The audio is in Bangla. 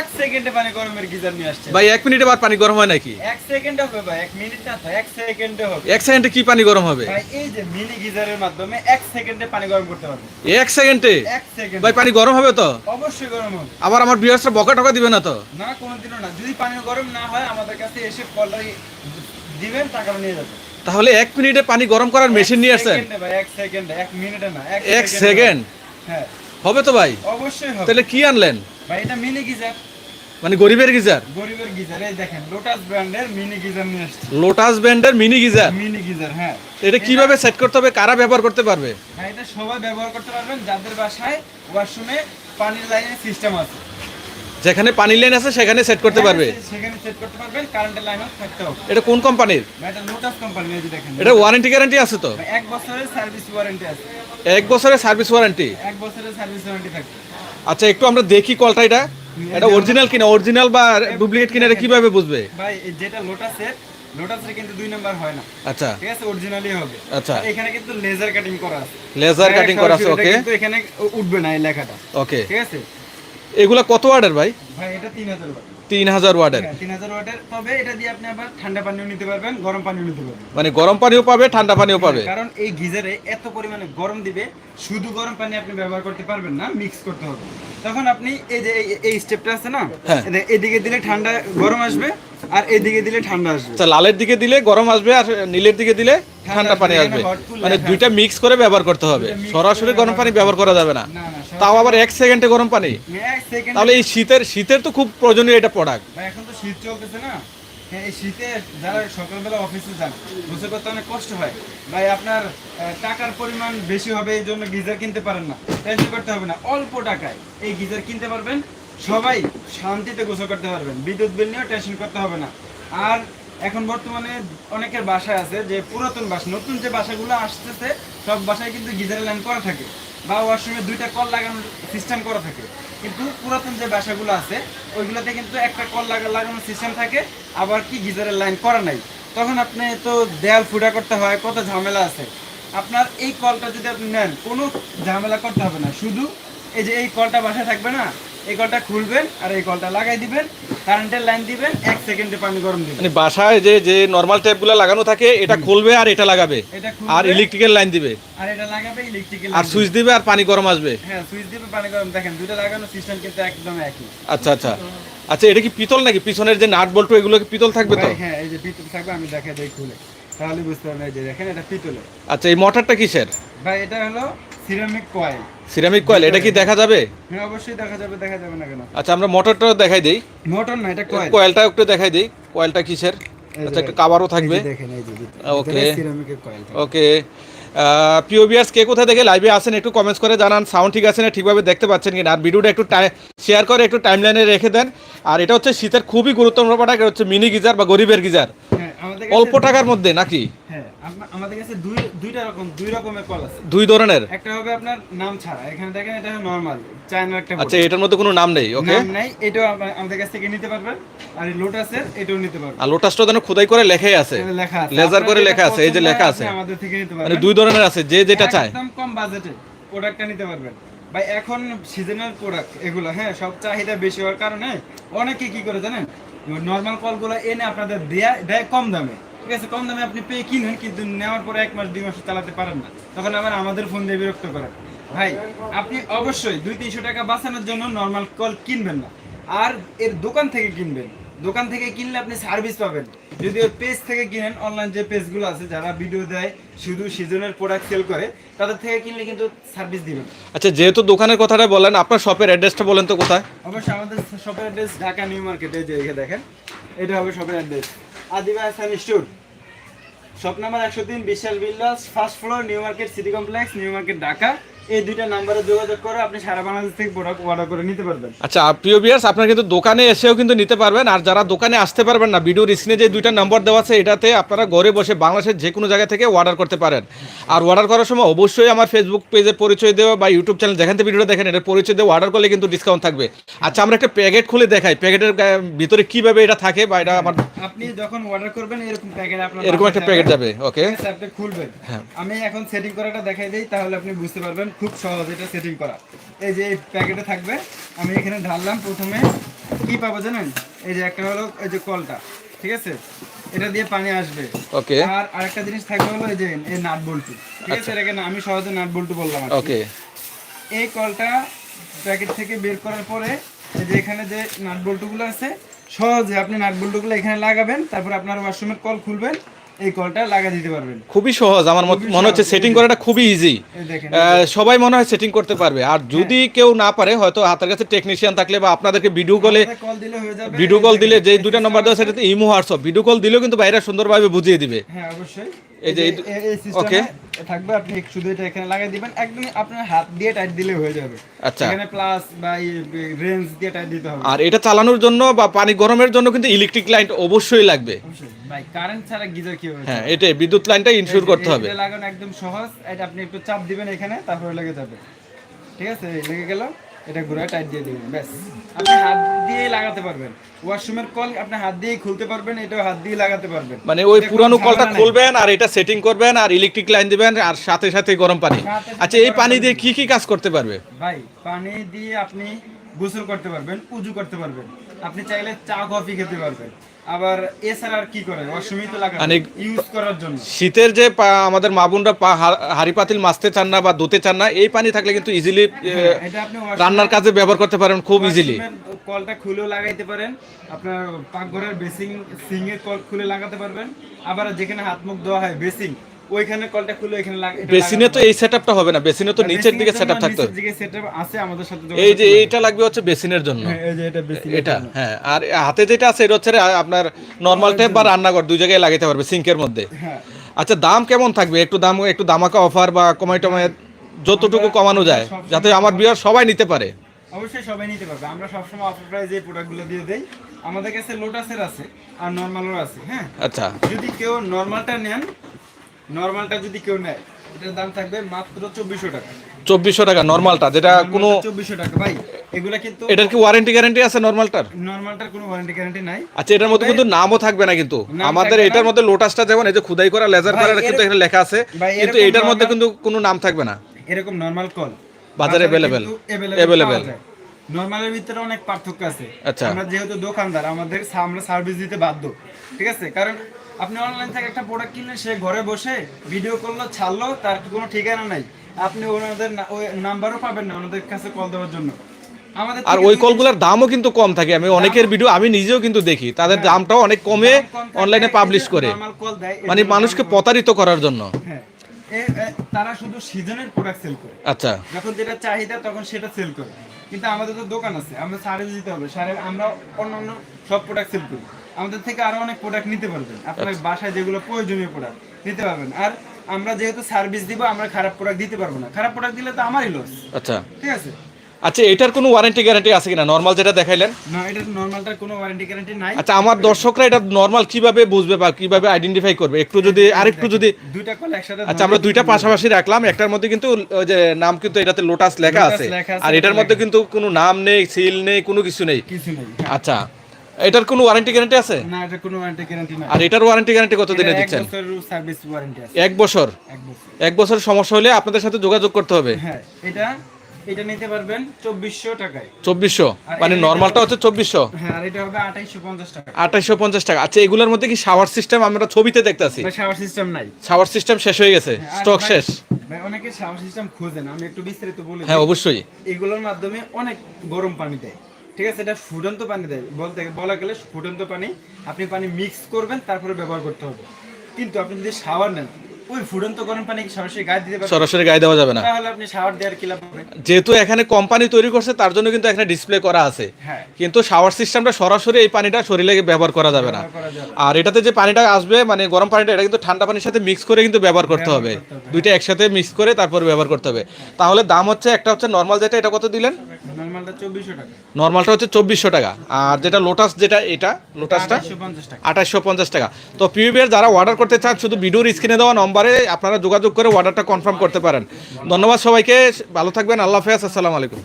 এক সেকেন্ডে পানি গরমের গিজার নিয়ে আসছে। ভাই এক মিনিটে বার পানি গরম হয় নাকি? এক সেকেন্ডে হবে ভাই এক মিনিট না তো এক সেকেন্ডে হবে। এক সেকেন্ডে কি পানি গরম হবে? ভাই এই যে মিনি গিজারের মাধ্যমে এক সেকেন্ডে পানি গরম করতে পারবে। এক সেকেন্ডে? এক সেকেন্ড। ভাই পানি গরম হবে তো? অবশ্যই গরম হবে। আবার আমার বকা টকা দিবে না তো? না কোনোদিনও না। যদি পানি গরম না হয় আমাদের কাছে এসে দিবেন টাকা নিয়ে যাবে। তাহলে এক মিনিটে পানি গরম করার মেশিন নিয়ে আসছেন এক সেকেন্ডে এক মিনিটে না এক সেকেন্ড হ্যাঁ। হবে তো ভাই? অবশ্যই হবে। তাহলে কি আনলেন? ভাই এটা মিনি গিজার। মানে গরিবের গিজার? গরিবের গিজার এই দেখেন লোটাস ব্র্যান্ডের মিনি গিজার নিয়ে আসছে। লোটাস ব্যান্ডের মিনি গিজার? মিনি গিজার হ্যাঁ। এটা কীভাবে সেট করতে হবে? কারা ব্যবহার করতে পারবে? হ্যাঁ এটা সবাই ব্যবহার করতে পারবেন যাদের বাসায় ওয়াশরুমে পানির লাইনের সিস্টেম আছে। যেখানে পানি লাইন আছে সেখানে সেট করতে পারবে? সেখানে সেট করতে পারবেন কারেন্টের লাইনও থাকতে হবে। এটা কোন কোম্পানির এটা লোটাস কোম্পানি এই দেখেন। এটা ওয়ারেন্টি গ্যারান্টি আছে তো? এক বছরের সার্ভিস ওয়ারেন্টি আছে। এক বছরের সার্ভিস ওয়ারেন্টি এক বছরের সার্ভিস ওয়ারেন্টি থাকবে। আচ্ছা একটু আমরা দেখি কলটা এটা। এটা অরিজিনাল কিনা? অরিজিনাল বা ডুপ্লিকেট কিনা এটা কীভাবে বুঝবে? ভাই এই যেটা লোটাসের লোটাসের কিন্তু দুই নাম্বার হয় না। আচ্ছা। ঠিক আছে? অরিজিনালই হবে। আচ্ছা। আর এখানে কিন্তু লেজার কাটিং করা আছে। লেজার কাটিং করা আছে ওকে কিন্তু এখানে উঠবে না এই লেখাটা। ওকে ঠিক আছে? এগুলা কত অর্ডার ভাই? ভাই এটা তিন হাজার ওয়াট তিন হাজার ওয়ার্ডের হ্যাঁ তিন হাজার ওয়াটের তবে এটা দিয়ে আপনি আবার ঠান্ডা পানিও নিতে পারবেন গরম পানিও নিতে পারবেন। মানে গরম পানিও পাবে ঠান্ডা পানিও পাবে। কারণ এই গিজারে এত পরিমাণে গরম দিবে শুধু গরম পানি আপনি ব্যবহার করতে পারবেন না মিক্স করতে হবে। তখন আপনি এই যে এই- স্টেপটা আছে না হ্যাঁ। এদিকে দিলে ঠান্ডা গরম আসবে আর এদিকে দিলে ঠান্ডা আসবে। আচ্ছা লালের দিকে দিলে গরম আসবে আর নীলের দিকে দিলে ঠান্ডা পানি আসবে। মানে দুইটা মিক্স করে ব্যবহার করতে হবে। সরাসরি গরম পানি ব্যবহার করা যাবে না তাও আবার এক সেকেন্ডে গরম পানি? তাহলে এই শীতের শীতের তো খুব প্রয়োজনীয় এটা প্রোডাক্ট এখন তো শীত চলতেছে না? হ্যাঁ, এই শীতে যারা সকালবেলা অফিসে যান গোসল করতে অনেক কষ্ট হয়। ভাই আপনার টাকার পরিমাণ বেশি হবে এই জন্য গিজার কিনতে পারেন না। টেনশন করতে হবে না অল্প টাকায় এই গিজার কিনতে পারবেন। সবাই শান্তিতে গোসল করতে পারবেন বিদ্যুৎ বিল নিয়েও টেনশন করতে হবে না। আর এখন বর্তমানে অনেকের বাসায় আছে যে পুরাতন বাসা নতুন যে বাসাগুলো আসতেছে সব বাসায় কিন্তু গিজারের লাইন করা থাকে। বা ওয়াশরুমে দুইটা কল লাগানোর সিস্টেম করা থাকে। কিন্তু পুরাতন যে বাসাগুলো আছে, ওইগুলোতে কিন্তু একটা কল লাগা লাগানোর সিস্টেম থাকে, আবার কি গিজারের লাইন করা নাই। তখন আপনি তো দেয়াল ফুটা করতে হয়, কত ঝামেলা আছে। আপনার এই কলটা যদি আপনি নেন, কোনো ঝামেলা করতে হবে না। শুধু এই যে এই কলটা বাসায় থাকবে না এই কলটা খুলবেন আর এই কলটা লাগাই দিবেন কারেন্টের লাইন দিবেন এক সেকেন্ডে পানি গরম দিবেন। মানে বাসায় যে যে নর্মাল ট্যাপগুলো লাগানো থাকে এটা খুলবে আর এটা লাগাবে। আর ইলেকট্রিক্যাল লাইন দিবে। আর এটা লাগাবে ইলেকট্রিক্যাল আর সুইচ দিবে। আর পানি গরম আসবে। হ্যাঁ সুইচ দিবে পানি গরম। দেখেন দুটো লাগানো সিস্টেম কিন্তু একদম একই। আচ্ছা আচ্ছা। আচ্ছা এটা কি পিতল নাকি? পিছনের যে নাট বল্টু এগুলো কি পিতল থাকবে তো? হ্যাঁ এই যে পিতল থাকবে আমি দেখাই দেই খুলে। তাহলে বুঝতে পারবেন এই যে দেখেন এটা পিতলে। আচ্ছা এই মোটরটা কিসের? ভাই এটা হলো সিরামিক কয়েল সিরামিক কয়েল এটা কি দেখা যাবে? হ্যাঁ অবশ্যই দেখা যাবে দেখা যাবে না কেন? আচ্ছা আমরা মোটরটা দেখাই দিই। মোটর না এটা কয়েল। কয়েলটা একটু দেখাই দিই। কয়েলটা কিসের? আচ্ছা একটা কাভারও থাকবে। দেখেন এই যে ওকে। ওকে। পিওবিআরস কে কোথা থেকে লাইভে আসেন একটু কমেন্টস করে জানান। সাউন্ড ঠিক আছে না? ঠিকভাবে দেখতে পাচ্ছেন কিনা? আর ভিডিওটা একটু শেয়ার করে একটু টাইমলাইনে রেখে দেন। আর এটা হচ্ছে শীতের খুবই গুরুত্বপূর্ণ প্রোডাক্ট হচ্ছে মিনি গিজার বা গরিবের গিজার। অল্প টাকার মধ্যে নাকি? হ্যাঁ আমাদের কাছে দুই দুইটা রকম দুই রকমের কল আছে। দুই ধরনের? একটা হবে আপনার নাম ছাড়া। এখানে দেখেন এটা নরমাল চায়নার একটা আচ্ছা এটার মধ্যে কোনো নাম নেই ওকে নাম নাই এটাও আমাদের কাছ থেকে নিতে পারবেন। আর লোটাসের এটাও নিতে পারবেন। আর লোটাসটা যেন খোদাই করে লেখাই আছে। লেখা আছে। লেজার করে লেখা আছে এই যে লেখা আছে। আমাদের থেকে নিতে মানে দুই ধরনের আছে যে যেটা চায়। একদম কম বাজেটে প্রোডাক্টটা নিতে পারবেন। ভাই, এখন সিজনাল প্রোডাক্ট এগুলো হ্যাঁ সব চাহিদা বেশি হওয়ার কারণে অনেকে কি করে জানেন নর্মাল কলগুলো এনে আপনাদের দেয়া দেয় কম দামে। ঠিক আছে, কম দামে আপনি পেয়ে কিনেন কিন্তু নেওয়ার পরে এক মাস, দুই মাস চালাতে পারেন না। তখন আবার আমাদের ফোন দিয়ে বিরক্ত করেন। ভাই, আপনি অবশ্যই দুই তিনশো টাকা বাঁচানোর জন্য নর্মাল কল কিনবেন না। আর এর দোকান থেকে কিনবেন। দোকান থেকে কিনলে আপনি সার্ভিস পাবেন। যদি ওই পেজ থেকে কিনেন অনলাইন যে পেজগুলো আছে যারা ভিডিও দেয় শুধু সিজনের প্রোডাক্ট সেল করে তাদের থেকে কিনলে কিন্তু সার্ভিস দিবেন আচ্ছা যেহেতু দোকানের কথাটা বলেন আপনার শপের অ্যাড্রেসটা বলেন তো কোথায়? অবশ্যই আমাদের শপের অ্যাড্রেস ঢাকা নিউ মার্কেটে যে এখানে দেখেন এটা হবে শপের address Adiba Hasan store. Shop number একশো তিন বিশাল বিল্লাস first floor new market city complex new market Dhaka. এই দুইটা নাম্বারে যোগাযোগ করে আপনি সারা বাংলাদেশ থেকে প্রোডাক্ট অর্ডার করে নিতে পারবেন। আচ্ছা প্রিয় বিয়ার্স আপনারা কিন্তু দোকানে এসেও কিন্তু নিতে পারবেন আর যারা দোকানে আসতে পারবেন না ভিডিওর স্ক্রিনে যে দুইটা নম্বর দেওয়া আছে এটাতে আপনারা ঘরে বসে বাংলাদেশের যে কোনো জায়গা থেকে অর্ডার করতে পারেন। আর অর্ডার করার সময় অবশ্যই আমার ফেসবুক পেজের পরিচয় দেওয়া বা ইউটিউব চ্যানেল যেখান থেকে ভিডিওটা দেখেন এটার পরিচয় দেওয়া অর্ডার করলে কিন্তু ডিসকাউন্ট থাকবে। আচ্ছা আমরা একটা প্যাকেট খুলে দেখাই। প্যাকেটের ভিতরে কীভাবে এটা থাকে বা এটা আমার আপনি যখন অর্ডার করবেন এরকম প্যাকেট আপনার এরকম একটা প্যাকেট যাবে ওকে আপনি খুলবেন। হ্যাঁ। আমি এখন সেটিং করাটা দেখাই দিই তাহলে আপনি বুঝতে পারবেন খুব সহজ এটা সেটিং করা। এই যে এই প্যাকেটে থাকবে আমি এখানে ঢাললাম প্রথমে। কি পাবো জানেন? এই যে একটা হলো এই যে কলটা ঠিক আছে? এটা দিয়ে পানি আসবে। ওকে আর আরেকটা জিনিস থাকবে হলো এই যে এই নাট বল্টু। ঠিক আছে? এটাকে না- আমি সহজে নাট বল্টু বললাম ওকে এই কলটা প্যাকেট থেকে বের করার পরে এই যে এখানে যে নাট বল্টুগুলো আছে সহজে আপনি নাট বল্টুগুলো এখানে লাগাবেন তারপর আপনার ওয়াশরুমের কল খুলবেন। এই কলটা লাগা দিতে পারবেন। খুবই সহজ। আমার মনে হচ্ছে সেটিং করাটা খুবই ইজি সবাই মনে হয় সেটিং করতে পারবে। আর যদি কেউ না পারে হয়তো হাতের কাছে টেকনিশিয়ান থাকলে বা আপনাদেরকে ভিডিও কলে হয়ে ভিডিও কল দিলে যে দুটা নম্বর দেওয়া সেটাতে ইমো হোয়াটসঅ্যাপ ভিডিও কল দিলেও কিন্তু বাইরে সুন্দরভাবে বুঝিয়ে দিবে। হ্যাঁ অবশ্যই। এই যে. সিস্টেমে থাকবে আপনি শুধু এটা এখানে লাগিয়ে দিবেন। একদম আপনার হাত দিয়ে টাইট দিলে হয়ে যাবে। আচ্ছা। এখানে প্লাস বা রেঞ্জ দিয়ে টাইট দিতে হবে। আর এটা চালানোর জন্য বা পানি গরমের জন্য কিন্তু ইলেকট্রিক লাইন অবশ্যই লাগবে। ভাই কারেন্ট ছাড়া গিজার কি হ্যাঁ এটাই বিদ্যুৎ লাইনটা ইনশিওর করতে হবে। এটা লাগানো একদম সহজ এটা আপনি একটু চাপ দিবেন এখানে তারপরে লেগে যাবে। ঠিক আছে? লেগে গেল এটা ঘুরে টাইট দিয়ে দিবেন ব্যাস। আপনি হাত দিয়ে লাগাতে পারবেন। ওয়াশরুমের কল আপনি হাত দিয়ে খুলতে পারবেন এটাও হাত দিয়ে লাগাতে পারবেন। মানে ওই পুরানো কলটা খুলবেন আর এটা সেটিং করবেন আর ইলেকট্রিক লাইন দিবেন আর সাথে সাথে গরম পানি। আচ্ছা এই পানি পানি দিয়ে কি কি কাজ করতে পারবে? ভাই পানি দিয়ে আপনি গোসল করতে পারবেন উজু করতে পারবেন। আপনি চাইলে চা কফি খেতে পারবেন। আবার এছাড়া আর কি করে ওয়াশরুমই তো লাগাবে ইউজ করার জন্য। শীতের যে আমাদের মা বোনরা পা হা- পাতিল মাছতে চান না বা ধুতে চান না এই পানি থাকলে কিন্তু ইজিলি হ্যাঁ, washroom- রান্নার কাজে ব্যবহার করতে পারেন খুব ইজিলি কলটা খুলেও লাগাইতে পারেন। আপনার পাকঘরের বেসিং সিং এর কল খুলে লাগাতে পারবেন। আবার যেখানে হাত মুখ ধোয়া হয় বেসিং ওইখানে কলটা খুলে এখানে লাগা- বেসিনে তো এই সেটআপটা হবে না বেসিনে তো নিচের দিকে সেটআপ থাকতে নিচের হবে দিকে setup আছে আমাদের সাথে এই যে এইটা লাগবে হচ্ছে বেসিনের জন্য। হ্যাঁ, এই যে এটা বেসিং এটা হ্যাঁ আর হাতে যেটা আছে এটা হচ্ছে আপনার নর্মাল টেপ বা রান্নাঘর দুই জায়গায় লাগাতে পারবে সিঙ্কের মধ্যে। হ্যাঁ। আচ্ছা দাম কেমন থাকবে? একটু দাম একটু দামাকা অফার বা কমাই টমায় যতটুকু কমানো যায় যাতে আমার বিয়ার সবাই নিতে পারে। অবশ্যই সবাই নিতে পারবে। আমরা সবসময় অফার প্রাইজে প্রোডাক্টগুলো দিয়ে দেই। আমাদের কাছে লোটাসের আছে আর নর্মালও আছে হ্যাঁ। আচ্ছা। যদি কেউ নর্মালটা নেন নর্মালটা যদি কেউ নেয় এটার দাম থাকবে মাত্র চব্বিশশো টাকা। চব্বিশশো টাকা নর্মালটা যেটা কোনো চব্বিশশো টাকা। ভাই এগুলা কিন্তু এটার কি ওয়ারেন্টি গ্যারান্টি আছে নর্মালটার? নর্মালটার কোনো ওয়ারেন্টি গ্যারান্টি নাই। আচ্ছা এটার মধ্যে কিন্তু নামও থাকবে না কিন্তু। আমাদের এটার মধ্যে লোটাসটা যেমন এই যে খুদাই করা লেজার করা কিন্তু এখানে লেখা আছে। কিন্তু এটার মধ্যে কিন্তু কোনো নাম থাকবে না। এরকম নর্মাল কল বাজারে available, available। নর্মালের ভিতরে অনেক পার্থক্য আছে। আচ্ছা। আমরা যেহেতু দোকানদার আমাদের আমরা সার্ভিস দিতে বাধ্য। ঠিক আছে? কারণ আপনি অনলাইন থেকে একটা প্রোডাক্ট কিনলেন সে ঘরে বসে ভিডিও করল ছাড়লো তার কোনো ঠিকানা নাই? আপনি ওনাদের ওই নাম্বারও পাবেন না ওনাদের কাছে কল দেওয়ার জন্য। আর ওই কলগুলোর দামও কিন্তু কম থাকে। আমি অনেকের ভিডিও আমি নিজেও কিন্তু দেখি। তাদের দামটাও অনেক কমে অনলাইনে পাবলিশ করে। মানে মানুষকে প্রতারিত করার জন্য। হ্যাঁ তারা শুধু সিজনের প্রোডাক্ট সেল করে। আচ্ছা। যখন যেটা চাহিদা তখন সেটা সেল করে। কিন্তু আমাদের তো দোকান আছে আমরা সার্ভিস দিতে হবে। সারে আমরা অন্যান্য সব প্রোডাক্ট সেল করি। আমাদের থেকে আরও অনেক প্রোডাক্ট নিতে পারবেন। আপনার বাসায় যেগুলো প্রয়োজনীয় প্রোডাক্ট নিতে পারবেন। আর আমরা যেহেতু সার্ভিস দিব আমরা খারাপ প্রোডাক্ট দিতে পারব না। খারাপ প্রোডাক্ট দিলে তো আমারই লস আচ্ছা। ঠিক আছে? আচ্ছা এটার কোনো ওয়ারেন্টি গ্যারান্টি আছে কিনা? নর্মাল যেটা দেখাইলেন। না এটা নর্মালটার কোনো ওয়ারেন্টি গ্যারান্টি নাই। আচ্ছা আমার দর্শকরা এটা নর্মাল কীভাবে বুঝবে বা কীভাবে আইডেন্টিফাই করবে? একটু যদি আরেকটু যদি দুইটা কল একসাথে আচ্ছা আমরা দুইটা পাশাপাশি রাখলাম। একটার মধ্যে কিন্তু ওই যে নাম কিন্তু এটাতে লোটাস লেখা আছে। আর এটার মধ্যে কিন্তু কোনো নাম নেই সিল নেই কোনো কিছু নেই। কিছু নেই আচ্ছা। এটার কোনো ওয়ারেন্টি গ্যারান্টি আছে? না এটা কোনো ওয়ারেন্টি গ্যারান্টি নাই। আর এটার ওয়ারেন্টি গ্যারান্টি কত দিনে এটা এক দিচ্ছেন? বছরের সার্ভিস ওয়ারেন্টি আছে। এক বছর? এক বছর। এক বছর সমস্যা হলে আপনাদের সাথে যোগাযোগ করতে হবে। হ্যাঁ এটা এটা নিতে পারবেন চব্বিশশো টাকায়। চব্বিশশো? আর মানে এটা- নর্মালটা হচ্ছে চব্বিশশো? হ্যাঁ আর এটা হবে আঠাইশশো পঞ্চাশ টাকা। আঠাইশশো পঞ্চাশ টাকা। আচ্ছা এগুলোর মধ্যে কি শাওয়ার সিস্টেম আমরা ছবিতে দেখতেছি শাওয়ার সিস্টেম নাই। শাওয়ার সিস্টেম শেষ হয়ে গেছে হ্যাঁ, স্টক শেষ। ভাই অনেকে শাওয়ার সিস্টেম খোঁজেন আমি একটু বিস্তারিত বলি হ্যাঁ অবশ্যই। এগুলোর মাধ্যমে অনেক গরম পানি দেয়। ঠিক আছে, এটা ফুটন্ত পানি দেয়। বলতে বলা গেলে ফুটন্ত পানি, আপনি পানি মিক্স করবেন, তারপরে ব্যবহার করতে হবে। কিন্তু আপনি যদি শাওয়ার নেন ওই ফুটন্ত গরম পানি কি সরাসরি গায়ে দিতে পারবেন সরাসরি গায়ে দেওয়া যাবে না। তাহলে আপনি শাওয়ার দেওয়ার কি লাভ হবে? যেহেতু এখানে কোম্পানি তৈরি করছে তার জন্য কিন্তু এখানে ডিসপ্লে করা আছে। হ্যাঁ। কিন্তু শাওয়ার সিস্টেমটা সরাসরি এই পানিটা শরীরে ব্যবহার করা যাবে না। আর এটাতে যে পানিটা আসবে মানে গরম পানিটা এটা কিন্তু ঠান্ডা পানির সাথে মিক্স করে কিন্তু ব্যবহার করতে হবে। দুইটা একসাথে মিক্স করে তারপর ব্যবহার করতে হবে। তাহলে দাম হচ্ছে একটা হচ্ছে নর্মাল যেটা এটা কত দিলেন? নর্মালটা চব্বিশশো টাকা। নর্মালটা হচ্ছে চব্বিশশো টাকা। আর যেটা লোটাস যেটা এটা লোটাসটা আঠাইশশো পঞ্চাশ টাকা। আঠাশশো পঞ্চাশ টাকা। তো পিউবিএর যারা অর্ডার করতে চান শুধু ভিডিওর স্ক্রিনে দেওয়া নম্বরে আপনারা যোগাযোগ করে অর্ডারটা কনফার্ম করতে পারেন। ধন্যবাদ সবাইকে, ভালো থাকবেন, আল্লাহ হাফেজ, আসসালামু আলাইকুম।